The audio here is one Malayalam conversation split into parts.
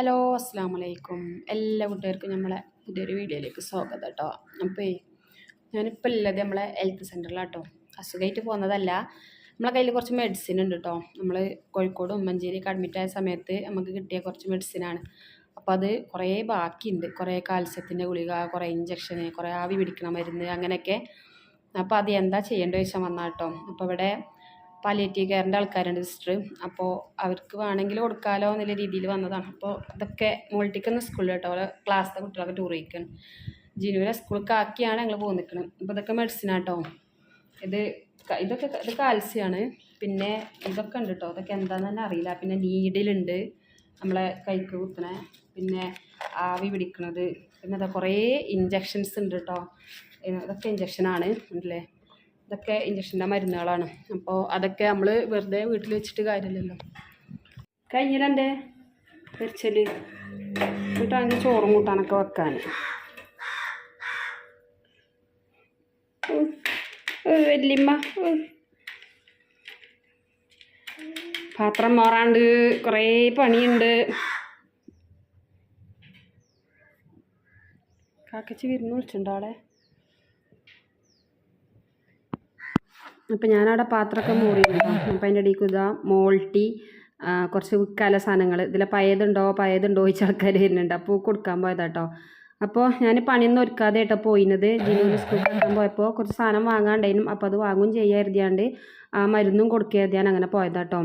ഹലോ അസ്സാം വലൈക്കും എല്ലാ കൂട്ടുകാർക്കും നമ്മളെ പുതിയൊരു വീഡിയോയിലേക്ക് സ്വാഗതം കേട്ടോ. അപ്പോൾ ഞാനിപ്പോൾ ഉള്ളത് നമ്മളെ ഹെൽത്ത് സെന്ററിലാട്ടോ അസുഖമായിട്ട് പോകുന്നതല്ല. നമ്മളെ കയ്യിൽ കുറച്ച് മെഡിസിൻ ഉണ്ട് കേട്ടോ. നമ്മൾ കോഴിക്കോട് ഉമ്മഞ്ചേരിയൊക്കെ അഡ്മിറ്റ് ആയ സമയത്ത് നമുക്ക് കിട്ടിയ കുറച്ച് മെഡിസിനാണ് അപ്പോൾ അത് കുറേ ബാക്കിയുണ്ട്. കുറേ കാൽസ്യത്തിന്റെ ഗുളിക കുറേ ഇഞ്ചക്ഷന് കുറേ ആവി പിടിക്കണ മരുന്ന് അങ്ങനെയൊക്കെ. അപ്പോൾ അത് എന്താ ചെയ്യേണ്ടത് ചോദിച്ചാൽ വന്നാൽ കേട്ടോ. അപ്പോൾ ഇവിടെ പാലിയേറ്റീവ് കെയറിന്റെ ആൾക്കാരുണ്ട് സിസ്റ്റർ അപ്പോൾ അവർക്ക് വേണമെങ്കിൽ കൊടുക്കാമല്ലോ എന്നുള്ള രീതിയിൽ വന്നതാണ്. അപ്പോൾ ഇതൊക്കെ മോൾട്ടിക്കുന്ന സ്കൂളിൽ കേട്ടോ. അവരെ ക്ലാസ്സിലെ കുട്ടികളൊക്കെ ടൂർ കഴിക്കണം ജിനുവിനെ സ്കൂൾ ആക്കിയാണ് ഞങ്ങൾ നിൽക്കുന്നത് അപ്പോൾ ഇതൊക്കെ മെഡിസിൻ ആട്ടോ. ഇത് ഇതൊക്കെ ഇത് കാൽസ്യമാണ് പിന്നെ ഇതൊക്കെ ഉണ്ട് കേട്ടോ അതൊക്കെ എന്താണെന്ന് തന്നെ അറിയില്ല. പിന്നെ നീഡിലുണ്ട്. നമ്മളെ കൈക്ക് കുത്തണേ പിന്നെ ആവി പിടിക്കണത്. പിന്നെ ഇതാ കുറേ ഇഞ്ചക്ഷൻസ് ഉണ്ട് കേട്ടോ ഇതൊക്കെ ഇഞ്ചക്ഷനാണ് ഉണ്ടല്ലേ ഇതൊക്കെ ഇഞ്ചക്ഷന്റെ മരുന്നുകളാണ്. അപ്പോൾ അതൊക്കെ നമ്മൾ വെറുതെ വീട്ടിൽ വെച്ചിട്ട് കാര്യമില്ലല്ലോ. കഴിഞ്ഞില്ല എന്റെ പൊരിച്ചൽ എന്നിട്ടാണെങ്കിൽ ചോറും കൂട്ടാനൊക്കെ വെക്കാൻ. വല്യമ്മ പാത്രം മാറാണ്ട് കുറേ പണിയുണ്ട്. കാക്കച്ചി വിരുന്ന് വിളിച്ചിട്ടുണ്ടോ അവിടെ? അപ്പം ഞാനവിടെ പാത്രമൊക്കെ മൂറിയിരുന്നു അപ്പം അതിന്റെ ഇടയ്ക്ക് ഇതാ മോൾട്ടി കുറച്ച് വിൽക്കാല സാധനങ്ങൾ ഇതിലെ പയതുണ്ടോ പയതുണ്ടോ ചോദിച്ച ആൾക്കാർ വരുന്നുണ്ട്. അപ്പോൾ കൊടുക്കാൻ പോയതാട്ടോ. അപ്പോൾ ഞാൻ പണിയൊന്നും ഒരുക്കാതെ കേട്ടോ പോയിരുന്നത് ജിനുവിന് സ്കൂളിൽ കൊടുക്കാൻ പോയപ്പോൾ കുറച്ച് സാധനം വാങ്ങാണ്ടായിരുന്നു. അപ്പോൾ അത് വാങ്ങും ചെയ്യാതിരുതിയാണ്ട് ആ മരുന്നും കൊടുക്കാതിയാണ് അങ്ങനെ പോയതാട്ടോ.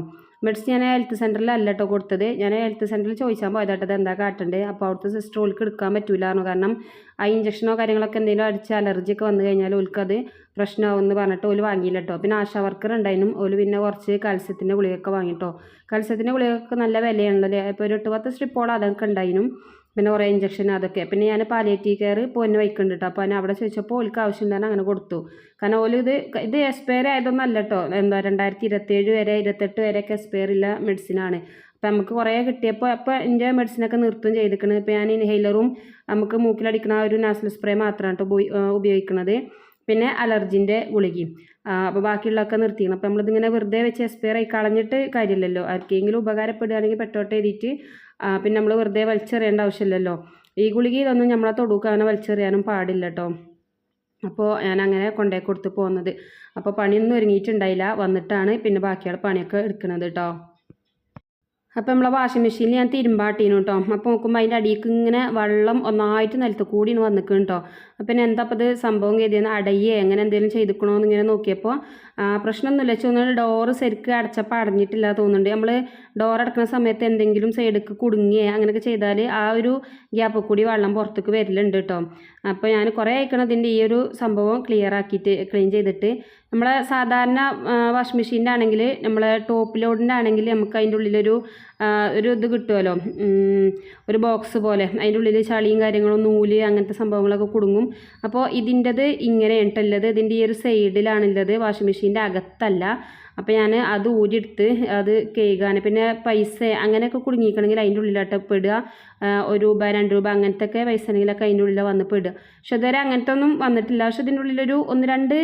മെഡിസിൻ ഞാൻ ഹെൽത്ത് സെന്ററിലല്ല കേട്ടോ കൊടുത്തത്. ഞാൻ ഹെൽത്ത് സെന്ററിൽ ചോദിച്ചാൽ പോയതാട്ടോ ഇത് എന്താ കാട്ടണ്ടേ? അപ്പോൾ അവിടുത്തെ സിസ്റ്റർ ഓൾക്ക് എടുക്കാൻ പറ്റൂലായിരുന്നു കാരണം ആ ഇഞ്ചക്ഷനോ കാര്യങ്ങളൊക്കെ എന്തെങ്കിലും അടിച്ച് അലർജി ഒക്കെ വന്നു കഴിഞ്ഞാൽ ഓൽക്കത് പ്രശ്നമാവുമെന്ന് പറഞ്ഞിട്ട് ഓൽ വാങ്ങിയില്ല കേട്ടോ പിന്നെ ആശാ വർക്കർ ഉണ്ടായിരുന്നു ഓൽ പിന്നെ കുറച്ച് കൽസ്യത്തിന്റെ ഗുളികയൊക്കെ വാങ്ങിട്ടോ കൽസ്യത്തിന്റെ ഗുളികയൊക്കെ നല്ല വിലയാണല്ലോ ഇപ്പോൾ ഒരു എട്ട് പത്ത് സ്ട്രിപ്പോളം അതൊക്കെ ഉണ്ടായിരുന്നു പിന്നെ കുറേ ഇഞ്ചക്ഷൻ അതൊക്കെ. പിന്നെ ഞാൻ പാലിയേറ്റീവ് കെയർ പൊന്നു വയ്ക്കുന്നുണ്ട് കേട്ടോ അപ്പോൾ ഞാൻ അവിടെ ചോദിച്ചപ്പോൾ ഓൽക്ക് തന്നെ അങ്ങനെ കൊടുത്തു. കാരണം ഓൽ ഇത് ഇത് എക്സ്പയർ ആയതൊന്നും അല്ല കേട്ടോ എന്താ രണ്ടായിരത്തി ഇരുപത്തേഴ് വരെ ഇരുപത്തെട്ട് വരെയൊക്കെ എക്സ്പയർ ഇല്ല മെഡിസിനാണ് അപ്പോൾ നമുക്ക് കുറേ കിട്ടിയപ്പോൾ അപ്പോൾ എന്റെ മെഡിസിനൊക്കെ നിർത്തും ചെയ്തിരിക്കുന്നത് ഇപ്പോൾ ഞാൻ ഇൻഹെയിലറും നമുക്ക് മൂക്കിലടിക്കുന്ന ഒരു നാസൽ സ്പ്രേ മാത്രമാണ് കേട്ടോ ഉപയോഗിക്കുന്നത് പിന്നെ അലർജിന്റെ ഗുളികയും അപ്പോൾ ബാക്കിയുള്ളതൊക്കെ നിർത്തിക്കണം. അപ്പോൾ നമ്മളിതിങ്ങനെ വെറുതെ വെച്ച് എക്സ്പയർ ആയി കളഞ്ഞിട്ട് കാര്യമില്ലല്ലോ. ആർക്കെങ്കിലും ഉപകാരപ്പെടുകയാണെങ്കിൽ പെട്ടോട്ടെ എഴുതിയിട്ട് പിന്നെ നമ്മൾ വെറുതെ വലിച്ചെറിയേണ്ട ആവശ്യമില്ലല്ലോ. ഈ ഗുളികയിലൊന്നും നമ്മളെ തൊടുക്കുക അങ്ങനെ വലിച്ചെറിയാനും പാടില്ല കേട്ടോ അപ്പോൾ ഞാൻ അങ്ങനെ കൊണ്ടേ കൊടുത്ത് പോകുന്നത് അപ്പോൾ പണിയൊന്നും ഒരുങ്ങിയിട്ടുണ്ടായില്ല. വന്നിട്ടാണ് പിന്നെ ബാക്കിയുള്ള പണിയൊക്കെ എടുക്കുന്നത് കേട്ടോ അപ്പോൾ നമ്മളെ വാഷിംഗ് മെഷീനിൽ ഞാൻ തിരുമ്പാട്ടീനു കേട്ടോ അപ്പോൾ നോക്കുമ്പോൾ അതിന്റെ അടിയിലേക്ക് ഇങ്ങനെ വെള്ളം ഒന്നായിട്ട് നിലത്ത് കൂടിയാണ് വന്നിക്കണം കേട്ടോ അപ്പം എന്താ അപ്പോൾ ഇത് സംഭവം കരുതിയെന്ന് അടയേ എങ്ങനെ എന്തെങ്കിലും ചെയ്തിക്കണോ എന്ന് ഇങ്ങനെ നോക്കിയപ്പോൾ പ്രശ്നമൊന്നുമില്ല ചോദിച്ചാൽ ഡോറ് ശരിക്ക് അടച്ചപ്പോൾ അടഞ്ഞിട്ടില്ല തോന്നുന്നുണ്ട്. നമ്മൾ ഡോർ അടക്കുന്ന സമയത്ത് എന്തെങ്കിലും സൈഡിലേക്ക് കുടുങ്ങിയേ അങ്ങനെയൊക്കെ ചെയ്താൽ ആ ഒരു ഗ്യാപ്പ് കൂടി വെള്ളം പുറത്തേക്ക് വരലുണ്ട് കേട്ടോ അപ്പോൾ ഞാൻ കുറേ അയക്കണം ഇതിന്റെ ഈ ഒരു സംഭവം ക്ലിയർ ആക്കിയിട്ട് ക്ലീൻ ചെയ്തിട്ട്. നമ്മളെ സാധാരണ വാഷിംഗ് മെഷീന്റെ ആണെങ്കിൽ നമ്മളെ ടോപ്പ് ലോഡിന്റെ ആണെങ്കിൽ നമുക്ക് അതിന്റെ ഉള്ളിലൊരു ഒരു ഇത് കിട്ടുമല്ലോ ഒരു ബോക്സ് പോലെ. അതിന്റെ ഉള്ളിൽ ചളിയും കാര്യങ്ങളും നൂൽ അങ്ങനത്തെ സംഭവങ്ങളൊക്കെ കുടുങ്ങും. അപ്പോൾ ഇതിന്റെത് ഇങ്ങനെ ഉണ്ടല്ലത് ഇതിന്റെ ഈ ഒരു സൈഡിലാണുള്ളത് വാഷിംഗ് മെഷീന്റെ അകത്തല്ല. അപ്പോൾ ഞാൻ അത് ഊരിയെടുത്ത് അത് കേൾക്കാൻ പിന്നെ പൈസ അങ്ങനെയൊക്കെ കുടുങ്ങിക്കണമെങ്കിൽ അതിന്റെ ഉള്ളിലോട്ട് പെടുക. ഒരു രൂപ രണ്ട് രൂപ അങ്ങനത്തെ ഒക്കെ പൈസ ആണെങ്കിലൊക്കെ അതിന്റെ ഉള്ളിൽ വന്ന് പെടുക. പക്ഷെ ഇതുവരെ അങ്ങനത്തെ ഒന്നും വന്നിട്ടില്ല. പക്ഷെ ഇതിന്റെ ഉള്ളിലൊരു ഒന്ന് രണ്ട്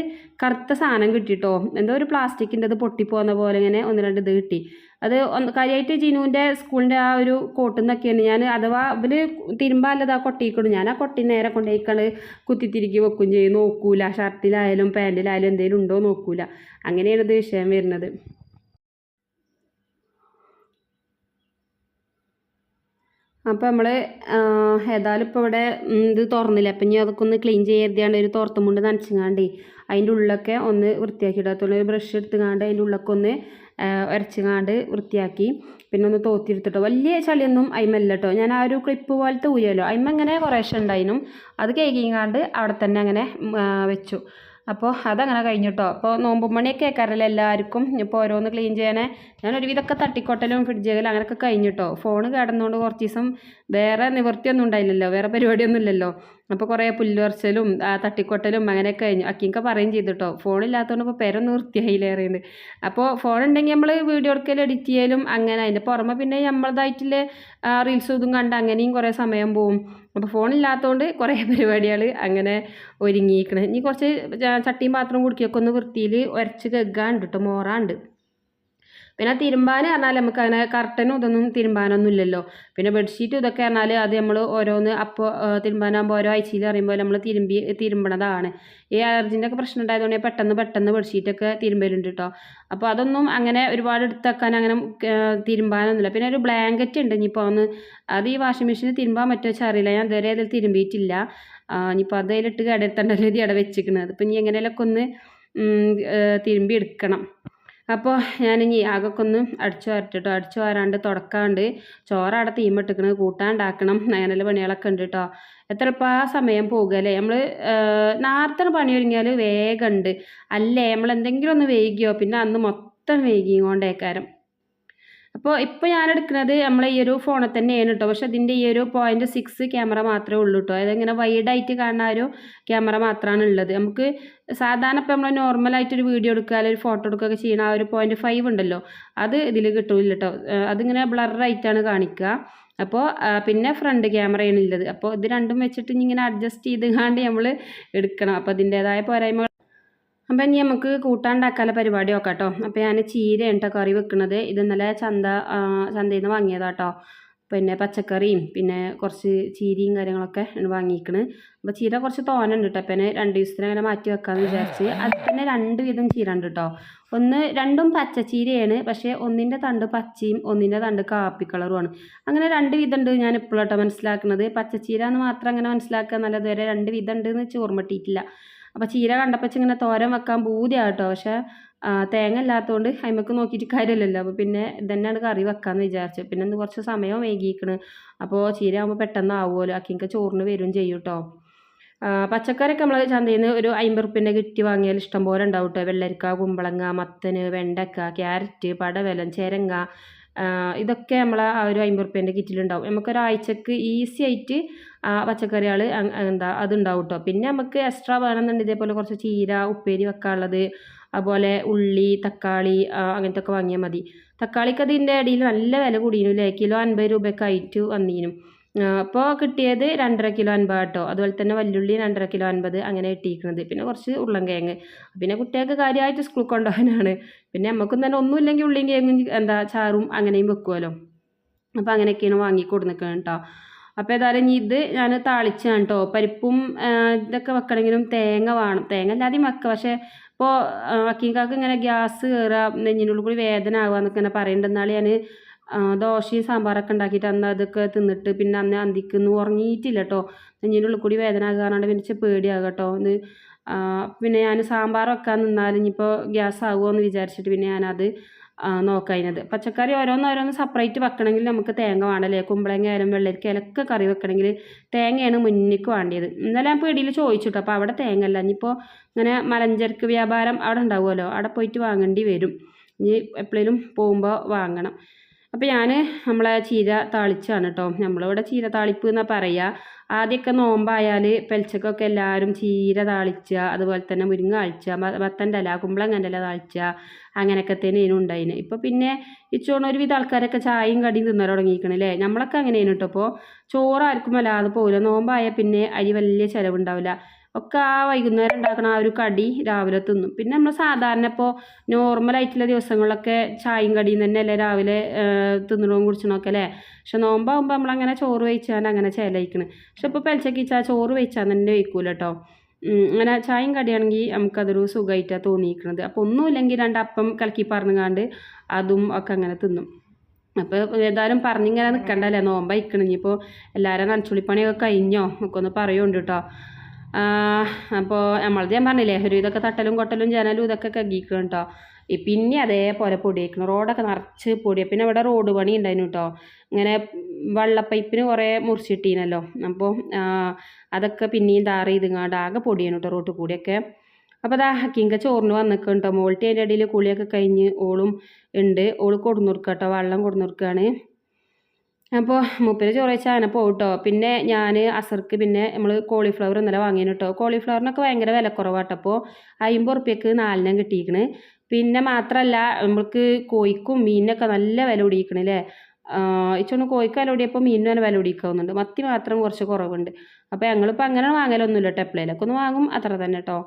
കറുത്ത സാധനം കിട്ടിയിട്ടോ എന്തോ ഒരു പ്ലാസ്റ്റിക്കിന്റെ അത് പൊട്ടിപ്പോകുന്ന പോലെ ഇങ്ങനെ ഒന്ന് രണ്ട് ഇത് കിട്ടി. അത് കാര്യമായിട്ട് ജിനുവിന്റെ സ്കൂളിന്റെ ആ ഒരു കോട്ടിൽ നിന്നൊക്കെയാണ് ഞാൻ അഥവാ ഇവർ തിരുമ്പാല്ലത് ആ കൊട്ടിയിക്കണം ഞാൻ ആ കൊട്ടി നേരെ കൊണ്ടുപോയിക്കൾ കുത്തിത്തിരിക്കി വെക്കും ചെയ്യും. നോക്കൂല ഷർട്ടിലായാലും പാന്റിലായാലും എന്തെങ്കിലും ഉണ്ടോ നോക്കൂല. അങ്ങനെയാണ് ഇത് വിഷയം വരുന്നത്. അപ്പോൾ നമ്മൾ ഏതായാലും ഇപ്പോൾ ഇവിടെ ഇത് തുറന്നില്ല? അപ്പം ഇനി അതൊക്കെ ഒന്ന് ക്ലീൻ ചെയ്യരുതാണ്ട് ഒരു തുറത്തുമുണ്ട് നനച്ചുങ്ങാണ്ടേ അതിന്റെ ഉള്ളൊക്കെ ഒന്ന് വൃത്തിയാക്കി ഇടാത്തോണ്ട് ഒരു ബ്രഷ് എടുത്തുങ്ങാണ്ട് അതിന്റെ ഉള്ളൊക്കെ ഒന്ന് ഉരച്ചുങ്ങാണ്ട് വൃത്തിയാക്കി. പിന്നെ ഒന്ന് തോത്തിയെടുത്തിട്ടോ. വലിയ ചളിയൊന്നും അയിമല്ല കേട്ടോ ഞാൻ ആ ഒരു ക്ലിപ്പ് പോലത്തെ ഊരിയല്ലോ അയിമ ഇങ്ങനെ കുറേശ്ശെ ഉണ്ടായിരുന്നു അത് കേക്കിങ്ങാണ്ട് അവിടെ തന്നെ അങ്ങനെ വെച്ചു. അപ്പോൾ അതങ്ങനെ കഴിഞ്ഞിട്ടോ. അപ്പോൾ നോമ്പും മണിയൊക്കെ കേൾക്കാറില്ല എല്ലാവർക്കും? ഇപ്പോൾ ഓരോന്ന് ക്ലീൻ ചെയ്യാനേ. ഞാൻ ഒരുവിധമൊക്കെ തട്ടിക്കൊട്ടലും ഫ്രിഡ്ജുകളും അങ്ങനെയൊക്കെ കഴിഞ്ഞിട്ടോ. ഫോൺ കിടന്നുകൊണ്ട് കുറച്ച് ദിവസം വേറെ നിവൃത്തിയൊന്നും ഉണ്ടായില്ലല്ലോ. വേറെ പരിപാടിയൊന്നും ഇല്ലല്ലോ. അപ്പോൾ കുറേ പുല്ലുവറച്ചലും തട്ടിക്കൊട്ടലും അങ്ങനെയൊക്കെ കഴിഞ്ഞു. അക്കിയൊക്കെ പറയും ചെയ്തിട്ടോ. ഫോണില്ലാത്തതുകൊണ്ട് ഇപ്പോൾ പെരൊന്നും വൃത്തിയായില്ലേറിയുണ്ട് അപ്പോൾ ഫോൺ ഉണ്ടെങ്കിൽ നമ്മൾ വീഡിയോ എടുക്കലും എഡിറ്റ് ചെയ്യലും അങ്ങനെ. അതിന്റെ പുറമെ പിന്നെ നമ്മളതായിട്ടുള്ള റീൽസും ഇതും കണ്ട് അങ്ങനെയും കുറേ സമയം പോവും. അപ്പോൾ ഫോണില്ലാത്തതുകൊണ്ട് കുറേ പരിപാടികൾ അങ്ങനെ ഒരുങ്ങിയിരിക്കണം. ഇനി കുറച്ച് ചട്ടിയും പാത്രവും കുടിക്കൊക്കെ ഒന്ന് വൃത്തിയിൽ ഉരച്ച് കെഗാണ്ട് കേട്ടോ മോറാണ്ട്. പിന്നെ തിരുമ്പാൻ പറഞ്ഞാൽ നമുക്ക് അങ്ങനെ കർട്ടനും ഇതൊന്നും തിരുമ്പാനൊന്നും ഇല്ലല്ലോ പിന്നെ ബെഡ്ഷീറ്റ് ഇതൊക്കെ പറഞ്ഞാൽ അത് നമ്മൾ ഓരോന്ന് അപ്പോൾ തിരുമ്പാനാകുമ്പോൾ ഓരോ ആഴ്ചയിൽ അറിയുമ്പോൾ നമ്മൾ തിരുമ്പി തിരുമ്പണതാണ്. ഈ അലർജിന്റെ ഒക്കെ പ്രശ്നം ഉണ്ടായതുകൊണ്ട് പെട്ടെന്ന് പെട്ടെന്ന് ബെഡ്ഷീറ്റൊക്കെ തിരുമ്പലുണ്ട് കേട്ടോ അപ്പോൾ അതൊന്നും അങ്ങനെ ഒരുപാട് എടുത്തേക്കാൻ അങ്ങനെ തിരുമ്പാനൊന്നുമില്ല. പിന്നെ ഒരു ബ്ലാങ്കറ്റ് ഉണ്ട് ഇനിയിപ്പോൾ ഒന്ന് അത് ഈ വാഷിംഗ് മെഷീനിൽ തിരുമ്പാൻ പറ്റുമോ വെച്ചാൽ അറിയില്ല. ഞാൻ ഇതുവരെ അതിൽ തിരുമ്പിയിട്ടില്ല. ഇനിയിപ്പോൾ അതിലിട്ട് കടയിൽ തന്നെ ഇത് അവിടെ വെച്ചിരിക്കുന്നത് അപ്പം ഇനി എങ്ങനെയൊക്കെ ഒന്ന് തിരുമ്പി എടുക്കണം അപ്പോൾ ഞാനിനി ആകൊക്കൊന്ന് അടിച്ചു വരട്ടിട്ടോ. അടിച്ചു വരാണ്ട് തുടക്കാണ്ട് ചോറ അവിടെ തീമിട്ടിക്കണ് കൂട്ടാണ്ടാക്കണം. അങ്ങനെയുള്ള പണികളൊക്കെ ഉണ്ട് കേട്ടോ എത്ര ആ സമയം പോകുകയല്ലേ നമ്മൾ നേരത്തെ പണി ഒരുങ്ങിയാൽ വേഗമുണ്ട് അല്ലേ? നമ്മൾ എന്തെങ്കിലും ഒന്ന് വൈകിയോ? പിന്നെ അന്ന് മൊത്തം വൈകിയും കൊണ്ടേക്കാരം അപ്പോൾ ഇപ്പോൾ ഞാൻ എടുക്കുന്നത് നമ്മളെ ഈ ഒരു ഫോണിൽ തന്നെയാണ് കേട്ടോ പക്ഷെ അതിന്റെ ഈ ഒരു പോയിന്റ് സിക്സ് ക്യാമറ മാത്രമേ ഉള്ളൂ കേട്ടോ അതിങ്ങനെ വൈഡായിട്ട് കാണുന്ന ഒരു ക്യാമറ മാത്രമാണ് ഉള്ളത്. നമുക്ക് സാധാരണ ഇപ്പോൾ നമ്മൾ നോർമലായിട്ടൊരു വീഡിയോ എടുക്കുക അല്ലെങ്കിൽ ഒരു ഫോട്ടോ എടുക്കുകയൊക്കെ ചെയ്യണ ആ ഒരു പോയിന്റ് ഫൈവ് ഉണ്ടല്ലോ. അത് ഇതിൽ കിട്ടില്ല കേട്ടോ അതിങ്ങനെ ബ്ലറായിട്ടാണ് കാണിക്കുക. അപ്പോൾ പിന്നെ ഫ്രണ്ട് ക്യാമറയാണ് ഉള്ളത്. അപ്പോൾ ഇത് രണ്ടും വെച്ചിട്ട് ഇങ്ങനെ അഡ്ജസ്റ്റ് ചെയ്ത് കാണ്ട് നമ്മൾ എടുക്കണം. അപ്പോൾ അതിന്റേതായ പോരായ്മ അപ്പം ഇനി നമുക്ക് കൂട്ടാണ്ടാക്കാനുള്ള പരിപാടി നോക്കാം കേട്ടോ അപ്പോൾ ഞാൻ ചീരയാണ് കേട്ടോ കറി വെക്കുന്നത് ഇത് ഇന്നലെ ചന്ത ചന്തയിൽ നിന്ന് വാങ്ങിയതാട്ടോ പിന്നെ പച്ചക്കറിയും പിന്നെ കുറച്ച് ചീരയും കാര്യങ്ങളൊക്കെ ആണ് വാങ്ങിയിരിക്കണ് അപ്പോൾ ചീര കുറച്ച് തോനുണ്ട് കേട്ടോ അപ്പം രണ്ട് ദിവസത്തിന് അങ്ങനെ മാറ്റി വെക്കാമെന്ന് വിചാരിച്ച്. അത് തന്നെ രണ്ട് വിധം ചീര ഉണ്ട് കേട്ടോ ഒന്ന് രണ്ടും പച്ച ചീരയാണ് പക്ഷേ ഒന്നിന്റെ തണ്ട് പച്ചയും ഒന്നിന്റെ തണ്ട് കാപ്പി കളറുമാണ് അങ്ങനെ രണ്ട് വിധം ഉണ്ട് ഞാൻ ഇപ്പോഴോട്ടോ മനസ്സിലാക്കുന്നത് പച്ചച്ചീര എന്ന് മാത്രം അങ്ങനെ മനസ്സിലാക്കുക എന്നല്ല ഇതുവരെ രണ്ട് വിധം എന്ന് ചോർമട്ടിയിട്ടില്ല അപ്പോൾ ചീര കണ്ടപ്പച്ച ഇങ്ങനെ തോരൻ വെക്കാൻ പൂതിയാട്ടോ. പക്ഷേ തേങ്ങ ഇല്ലാത്തതുകൊണ്ട് അതിമക്ക് നോക്കിയിട്ട് കാര്യമില്ലല്ലോ അപ്പോൾ പിന്നെ ഇതന്നെയാണ് കറി വെക്കാമെന്ന് വിചാരിച്ചു. പിന്നെ ഒന്ന് കുറച്ച് സമയം വൈകിക്കണ്. അപ്പോൾ ചീര ആകുമ്പോൾ പെട്ടെന്ന് ആവുമല്ലോ അക്കിങ്ങൾക്ക് ചോറിന് വരും ചെയ്യും കേട്ടോ പച്ചക്കറിയൊക്കെ നമ്മൾ ചന്തയിൽ നിന്ന് ഒരു അമ്പത് റുപ്യന്റെ കിറ്റ് വാങ്ങിയാൽ ഇഷ്ടം പോലെ ഉണ്ടാവും കേട്ടോ വെള്ളരിക്ക കുമ്പളങ്ങ മത്തന് വെണ്ടക്ക ക്യാരറ്റ് പടവലം ചേരങ്ങ ഇതൊക്കെ നമ്മൾ ആ ഒരു അമ്പത് റുപ്യന്റെ കിറ്റിലുണ്ടാവും നമുക്കൊരാഴ്ചക്ക് ഈസി ആയിട്ട് ആ പച്ചക്കറികൾ എന്താ അതുണ്ടാവും കേട്ടോ പിന്നെ നമുക്ക് എക്സ്ട്രാ വേണമെന്നുണ്ടെങ്കിൽ ഇതേപോലെ കുറച്ച് ചീര ഉപ്പേരി വെക്കാനുള്ളത്. അതുപോലെ ഉള്ളി തക്കാളി അങ്ങനത്തെ ഒക്കെ വാങ്ങിയാൽ മതി. തക്കാളിക്ക് അതിന്റെ ഇടയിൽ നല്ല വില കൂടിയിരുന്നു അല്ലേ കിലോ അൻപത് രൂപയൊക്കെ ആയിട്ട് വന്നിരുന്നു അപ്പോൾ കിട്ടിയത് രണ്ടര കിലോ അൻപത് കേട്ടോ അതുപോലെ തന്നെ വല്യുള്ളി രണ്ടര കിലോ അൻപത് അങ്ങനെ കിട്ടിയിരിക്കുന്നത് പിന്നെ കുറച്ച് ഉരുളൻകിഴങ്ങ് പിന്നെ കുട്ടികൾക്ക് കാര്യമായിട്ട് സ്കൂൾ കൊണ്ടുപോകാനാണ്. പിന്നെ നമുക്കും തന്നെ ഒന്നുമില്ലെങ്കിൽ ഉള്ളിയും കിഴങ്ങും എന്താ ചാറും അങ്ങനെയും വെക്കുമല്ലോ അപ്പോൾ അങ്ങനെയൊക്കെയാണ് വാങ്ങി കൊടുന്നിരിക്കുന്നത് കേട്ടോ അപ്പോൾ ഏതായാലും ഇനി ഇത് ഞാൻ താളിച്ചാണ് കേട്ടോ പരിപ്പും ഇതൊക്കെ വെക്കണമെങ്കിലും തേങ്ങ വേണം. തേങ്ങ അല്ലാതെയും വെക്കുക പക്ഷേ ഇപ്പോൾ വക്കീങ്കാക്ക് ഇങ്ങനെ ഗ്യാസ് കയറുക നെഞ്ഞിനുള്ളിൽ കൂടി വേദന ആവുക എന്നൊക്കെ ഇങ്ങനെ പറയുന്നുണ്ട്. എന്നാൽ ഞാൻ ദോശയും സാമ്പാറൊക്കെ ഉണ്ടാക്കിയിട്ട് അന്ന് അതൊക്കെ തിന്നിട്ട് പിന്നെ അന്ന് അന്തിക്കുന്ന് ഉറങ്ങിയിട്ടില്ല കേട്ടോ നെഞ്ഞിന്റെ ഉള്ളിൽ കൂടി വേദന എന്നാണ് പിന്നെ ഇച്ചിരി പേടിയാകുക കേട്ടോ ഇത് പിന്നെ ഞാൻ സാമ്പാർ വെക്കാൻ നിന്നാൽ ഇനിയിപ്പോൾ ഗ്യാസ് ആകുമോ എന്ന് വിചാരിച്ചിട്ട് പിന്നെ ഞാനത് നോക്കതിനത് പച്ചക്കറി ഓരോന്നോരോന്ന് സെപ്പറേറ്റ് വെക്കണമെങ്കിൽ നമുക്ക് തേങ്ങ വേണമല്ലേ? കുമ്പളങ്ങ ആയാലും വെള്ളരിക്ക ആയാലും ഒക്കെ കറി വെക്കണമെങ്കിൽ തേങ്ങയാണ് മുന്നിക്ക് വേണ്ടിയത്. ഇന്നലെ ഞാൻ പീടിയിൽ ചോദിച്ചിട്ടു അപ്പോൾ അവിടെ തേങ്ങ അല്ല ഇനിയിപ്പോൾ ഇങ്ങനെ മലഞ്ചരക്ക് വ്യാപാരം അവിടെ ഉണ്ടാവുമല്ലോ. അവിടെ പോയിട്ട് വാങ്ങേണ്ടി വരും. ഇനി എപ്പോഴേലും പോകുമ്പോൾ വാങ്ങണം. അപ്പോൾ ഞാൻ നമ്മളെ ചീര താളിച്ചാണ് കേട്ടോ നമ്മളിവിടെ ചീര താളിപ്പ് എന്നാണ് പറയുക ആദ്യമൊക്കെ നോമ്പായാൽ പെൽച്ചക്കൊക്കെ എല്ലാവരും ചീര താളിച്ച അതുപോലെ തന്നെ മുരിങ്ങ താളിച്ച മത്തന്റെ ഇല കുമ്പളങ്ങന്റെ ഇല താളിച്ച അങ്ങനെയൊക്കെ തന്നെയാണ് ഉണ്ടായിന്. ഇപ്പോൾ പിന്നെ ഇച്ചോണ ഒരുവിധ ആൾക്കാരൊക്കെ ചായയും കടിയും തിന്നാൻ തുടങ്ങിയിരിക്കണല്ലേ നമ്മളൊക്കെ അങ്ങനെയാണ് കേട്ടോ അപ്പോൾ ചോറ് ആർക്കും വല്ലാതെ പോകില്ല നോമ്പായാൽ പിന്നെ അരി വലിയ ചിലവുണ്ടാവില്ല. ഒക്കെ ആ വൈകുന്നേരം ഉണ്ടാക്കണ ആ ഒരു കടി രാവിലെ തിന്നും. പിന്നെ നമ്മൾ സാധാരണ ഇപ്പോൾ നോർമലായിട്ടുള്ള ദിവസങ്ങളിലൊക്കെ ചായയും കടിയും തന്നെയല്ലേ രാവിലെ തിന്നണവും കുടിച്ചണമൊക്കെ അല്ലേ? പക്ഷെ നോമ്പാകുമ്പോൾ നമ്മളങ്ങനെ ചോറ് വെച്ചാൽ അങ്ങനെ ചിലയിക്കണ് പക്ഷെ ഇപ്പോൾ പെൽച്ചക്ക് വെച്ചാൽ ചോറ് വെച്ചാൽ തന്നെ വയ്ക്കൂല കേട്ടോ അങ്ങനെ ചായയും കടിയാണെങ്കിൽ നമുക്കതൊരു സുഖമായിട്ടാണ് തോന്നിയിരിക്കുന്നത് അപ്പോൾ ഒന്നുമില്ലെങ്കിൽ രണ്ടപ്പം കലക്കി പറഞ്ഞുകാണ്ട് അതും ഒക്കെ അങ്ങനെ തിന്നും. അപ്പോൾ ഏതായാലും പറഞ്ഞിങ്ങനെ നിൽക്കണ്ടല്ലേ നോമ്പ് നോമ്പയക്കണം ഇനിയിപ്പോൾ എല്ലാവരും നനച്ചുള്ളിപ്പണിയൊക്കെ കഴിഞ്ഞോ? ഒക്കെ ഒന്ന് പറയുന്നുണ്ട് കേട്ടോ അപ്പോൾ നമ്മളത് ഞാൻ പറഞ്ഞില്ലേ ഒരു ഇതൊക്കെ തട്ടലും കൊട്ടലും ജനലും ഇതൊക്കെ കഴുകിക്കണം കേട്ടോ പിന്നെ അതേപോലെ പൊടിയേക്കണം. റോഡൊക്കെ നിറച്ച് പൊടിയാണ് പിന്നെ ഇവിടെ റോഡ് പണി ഉണ്ടായിരുന്നു കേട്ടോ ഇങ്ങനെ വെള്ളപ്പൈപ്പിന് കുറേ മുറിച്ചിട്ടീനല്ലോ. അപ്പോൾ അതൊക്കെ പിന്നെയും താറി ചെയ്തിങ്ങാണ്ട് ആകെ പൊടിയാണ് കേട്ടോ റോട്ട് കൂടിയൊക്കെ. അപ്പോൾ അതാ ഹക്കിങ്ക ചോറിന് വന്നിക്കണം കേട്ടോ മോൾട്ടി അതിന്റെ ഇടയിൽ കുളിയൊക്കെ കഴിഞ്ഞ് ഓളും ഉണ്ട് ഓൾ കൊടുന്നു കൊടുക്കുക കേട്ടോ വെള്ളം കൊടുന്നുറുക്കുകയാണ് അപ്പോൾ മൂപ്പര് ചോറ് വെച്ചാൽ അങ്ങനെ പോകട്ടോ കേട്ടോ പിന്നെ ഞാൻ അസർക്ക് പിന്നെ നമ്മൾ കോളിഫ്ലവർ ഇന്നലെ വാങ്ങിയത് കേട്ടോ കോളിഫ്ലവറിനൊക്കെ ഭയങ്കര വിലക്കുറവാട്ടോ. അപ്പോൾ അമ്പത് ഉറുപ്പ്യക്ക് നാലിനം കിട്ടിയിരിക്കണ്. പിന്നെ മാത്രമല്ല നമ്മൾക്ക് കോഴിക്കും മീനിനൊക്കെ നല്ല വില ഒടിയിക്കണല്ലേ ഇച്ചോണ്ട് കോഴിക്ക് വില ഒടിയപ്പോൾ മീനിന് തന്നെ വില കൂടിക്കാവുന്നുണ്ട് മത്തി മാത്രം കുറച്ച് കുറവുണ്ട്. അപ്പോൾ ഞങ്ങളിപ്പോൾ അങ്ങനെ വാങ്ങലൊന്നുമില്ല കേട്ടോ എപ്പോഴേലൊക്കെ ഒന്ന് വാങ്ങും അത്ര തന്നെ കേട്ടോ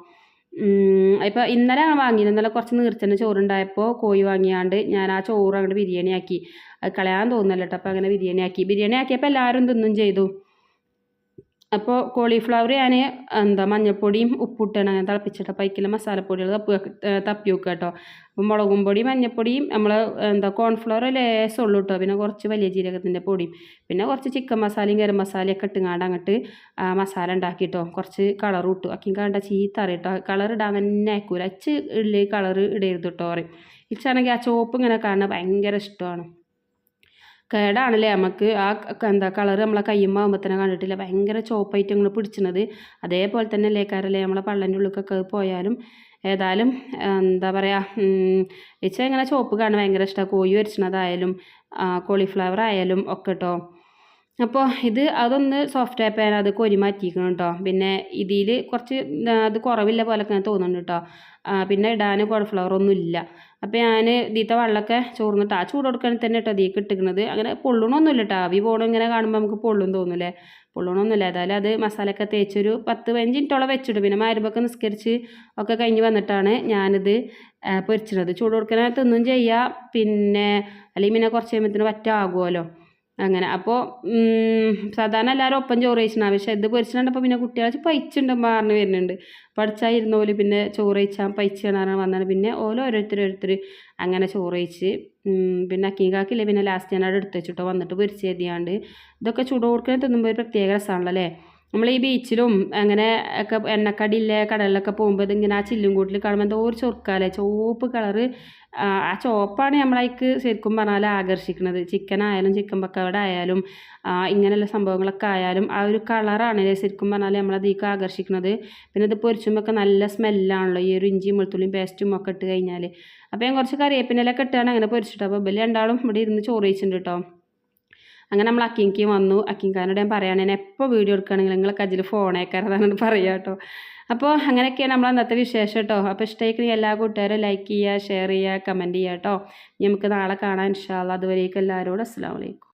ഇപ്പോൾ ഇന്നലെ വാങ്ങിയത്. ഇന്നലെ കുറച്ച് നീർച്ചന്റെ ചോറുണ്ടായപ്പോൾ കോഴി വാങ്ങിയാണ്ട് ഞാൻ ആ ചോറ് അങ്ങോട്ട് ബിരിയാണി ആക്കി. അത് കളയാൻ തോന്നുന്നില്ല കേട്ടോ അപ്പോൾ അങ്ങനെ ബിരിയാണി ആക്കി. ബിരിയാണി ആക്കിയപ്പോൾ എല്ലാവരും തിന്നും ചെയ്തു. അപ്പോൾ കോളിഫ്ലവർ ഞാൻ എന്താ മഞ്ഞൾപ്പൊടിയും ഉപ്പിട്ടാണ് ഞാൻ തിളപ്പിച്ചിട്ട് അപ്പോൾ അതിൽ മസാലപ്പൊടികൾ തപ്പി തപ്പി വെക്കുക കേട്ടോ. അപ്പോൾ മുളകും പൊടി മഞ്ഞൾപ്പൊടിയും നമ്മൾ എന്താ കോൺഫ്ലവർ ലേസം ഉള്ളു കേട്ടോ. പിന്നെ കുറച്ച് വലിയ ജീരകത്തിന്റെ പൊടിയും. പിന്നെ കുറച്ച് ചിക്കൻ മസാലയും ഗരം മസാലയൊക്കെ ഇട്ടുങ്ങാണ്ട് അങ്ങോട്ട് മസാല ഉണ്ടാക്കിയിട്ടോ കുറച്ച് കളർ ഇട്ടു. അക്കി കണ്ട ചീത്തറി കേട്ടോ. കളർ ഇടാൻ തന്നെ അയക്കൂല അച്ച് കളർ ഇടരുത് കേട്ടോ പറയും. ഇച്ചാണെങ്കിൽ ആ ചോപ്പ് ഇങ്ങനെ കാണുന്നത് ഭയങ്കര ഇഷ്ടമാണ്. കേടാണല്ലേ നമുക്ക് ആ എന്താ കളർ നമ്മളെ കയ്യുമ്മാകുമ്പോൾ തന്നെ കണ്ടിട്ടില്ല? ഭയങ്കര ചോപ്പായിട്ട് ഇങ്ങനെ പിടിച്ചണത്. അതേപോലെ തന്നെ ലേക്കാരല്ലേ നമ്മളെ പള്ളന്റെ ഉള്ളിലൊക്കെ പോയാലും. ഏതായാലും എന്താ പറയുക ഇച്ച ഇങ്ങനെ ചോപ്പ് കാണാൻ ഭയങ്കര ഇഷ്ടമാണ് കോഴി വരച്ചണതായാലും കോളിഫ്ലവർ ആയാലും ഒക്കെ കേട്ടോ അപ്പോൾ ഇത് അതൊന്ന് സോഫ്റ്റ് ആയപ്പോൾ ഞാൻ അത് കൊരി മാറ്റിയിരിക്കണം കേട്ടോ പിന്നെ ഇതിൽ കുറച്ച് അത് കുറവില്ല പോലൊക്കെ തോന്നുന്നുണ്ട് കേട്ടോ പിന്നെ ഇടാൻ കോളിഫ്ലവർ ഒന്നും ഇല്ല അപ്പോൾ ഞാൻ ഇതിത്തെ വെള്ളമൊക്കെ ചോർന്നിട്ട് ആ ചൂട് കൊടുക്കാൻ തന്നെ കേട്ടോ ദീക്ക് ഇട്ടിക്കണത്. അങ്ങനെ പൊള്ളണമൊന്നുമില്ല കേട്ടോ ആവി പോകണം ഇങ്ങനെ കാണുമ്പോൾ നമുക്ക് പൊള്ളും തോന്നൂലേ പൊള്ളണമൊന്നുമില്ല ഏതായാലും അത് മസാലയൊക്കെ തേച്ചൊരു പത്ത് പതിനഞ്ച് മിനിറ്റോളം വെച്ചിട്ട് പിന്നെ മരുമ്പൊക്കെ നിസ്കരിച്ച് ഒക്കെ കഴിഞ്ഞ് വന്നിട്ടാണ് ഞാനിത് ആ, പൊരിച്ചത്. ചൂട് കൊടുക്കാനായിട്ട് തിന്നും ചെയ്യാം. പിന്നെ അല്ലെങ്കിൽ പിന്നെ കുറച്ച് കഴിയുമ്പത്തിന് പറ്റാകുമല്ലോ അങ്ങനെ. അപ്പോൾ സാധാരണ എല്ലാവരും ഒപ്പം ചോറ് കഴിച്ചാൽ പക്ഷേ ഇത് പൊരിച്ചിട്ടുണ്ടപ്പോൾ പിന്നെ കുട്ടികളെ പൈച്ചുണ്ടെന്ന് പറഞ്ഞ് വരുന്നുണ്ട്. പഠിച്ചായിരുന്ന പോലെ പിന്നെ ചോറ് കഴിച്ചാൽ പൈച്ച് കാണാറാണ് വന്നാണ്. പിന്നെ ഓരോ ഓരോരുത്തർ അങ്ങനെ ചോറ് കഴിച്ച് പിന്നെ അക്കീകാക്കില്ലേ പിന്നെ ലാസ്റ്റ് ഞാനവിടെ എടുത്ത് വെച്ചിട്ടോ വന്നിട്ട് പൊരിച്ച് എഴുതിയാണ്ട് ഇതൊക്കെ ചൂട് കൊടുക്കാൻ തിന്നുമ്പോൾ ഒരു പ്രത്യേക രസമാണല്ലോ അല്ലേ? നമ്മൾ ഈ ബീച്ചിലും അങ്ങനെ ഒക്കെ എണ്ണക്കടിയിലെ കടലിലൊക്കെ പോകുമ്പോൾ ഇതിങ്ങനെ ആ ചില്ലും കൂട്ടിൽ കാണുമ്പോൾ എന്തോ ഒരു ചൊറുക്കാലേ ചുവപ്പ് കളറ് ആ ചോപ്പാണ് നമ്മളേക്ക് ശരിക്കും പറഞ്ഞാൽ ആകർഷിക്കുന്നത് ചിക്കൻ ആയാലും ചിക്കൻ പക്കവട ആയാലും ഇങ്ങനെയുള്ള സംഭവങ്ങളൊക്കെ ആയാലും ആ ഒരു കളറാണ് ശരിക്കും പറഞ്ഞാൽ നമ്മളതിലേക്ക് ആകർഷിക്കുന്നത് പിന്നെ ഇത് പൊരിച്ചുമ്പോൾ നല്ല സ്മെല്ലാണല്ലോ ഈ ഒരു ഇഞ്ചി വെളുത്തുള്ളിയും പേസ്റ്റും ഒക്കെ ഇട്ട് കഴിഞ്ഞാൽ അപ്പോൾ ഞാൻ കുറച്ച് കറിയേപ്പിനെല്ലാം ഇട്ടാണ് അങ്ങനെ പൊരിച്ചിട്ട് അപ്പോൾ ബലി രണ്ടാളും ഇവിടെ ഇരുന്ന് ചോറ് കഴിച്ചിട്ടുണ്ട് കേട്ടോ അങ്ങനെ നമ്മൾ അക്കിങ്കി വന്നു. അക്കിങ്കാനോട് ഞാൻ പറയുകയാണെങ്കിൽ എപ്പോൾ വീഡിയോ എടുക്കുകയാണെങ്കിൽ നിങ്ങൾ കജിൽ ഫോണേക്കാരതാണ് പറയുക കേട്ടോ അപ്പോൾ അങ്ങനെയൊക്കെയാണ് നമ്മൾ അന്നത്തെ വിശേഷം കേട്ടോ അപ്പോൾ ഇഷ്ടമായിരിക്കും എല്ലാ കൂട്ടുകാരും ലൈക്ക് ചെയ്യുക ഷെയർ ചെയ്യുക കമന്റ് ചെയ്യുക കേട്ടോ നമുക്ക് നാളെ കാണാൻ ഇൻഷാല്ല അതുവരേക്കും എല്ലാവരോടും അസ്സാം വലൈക്കും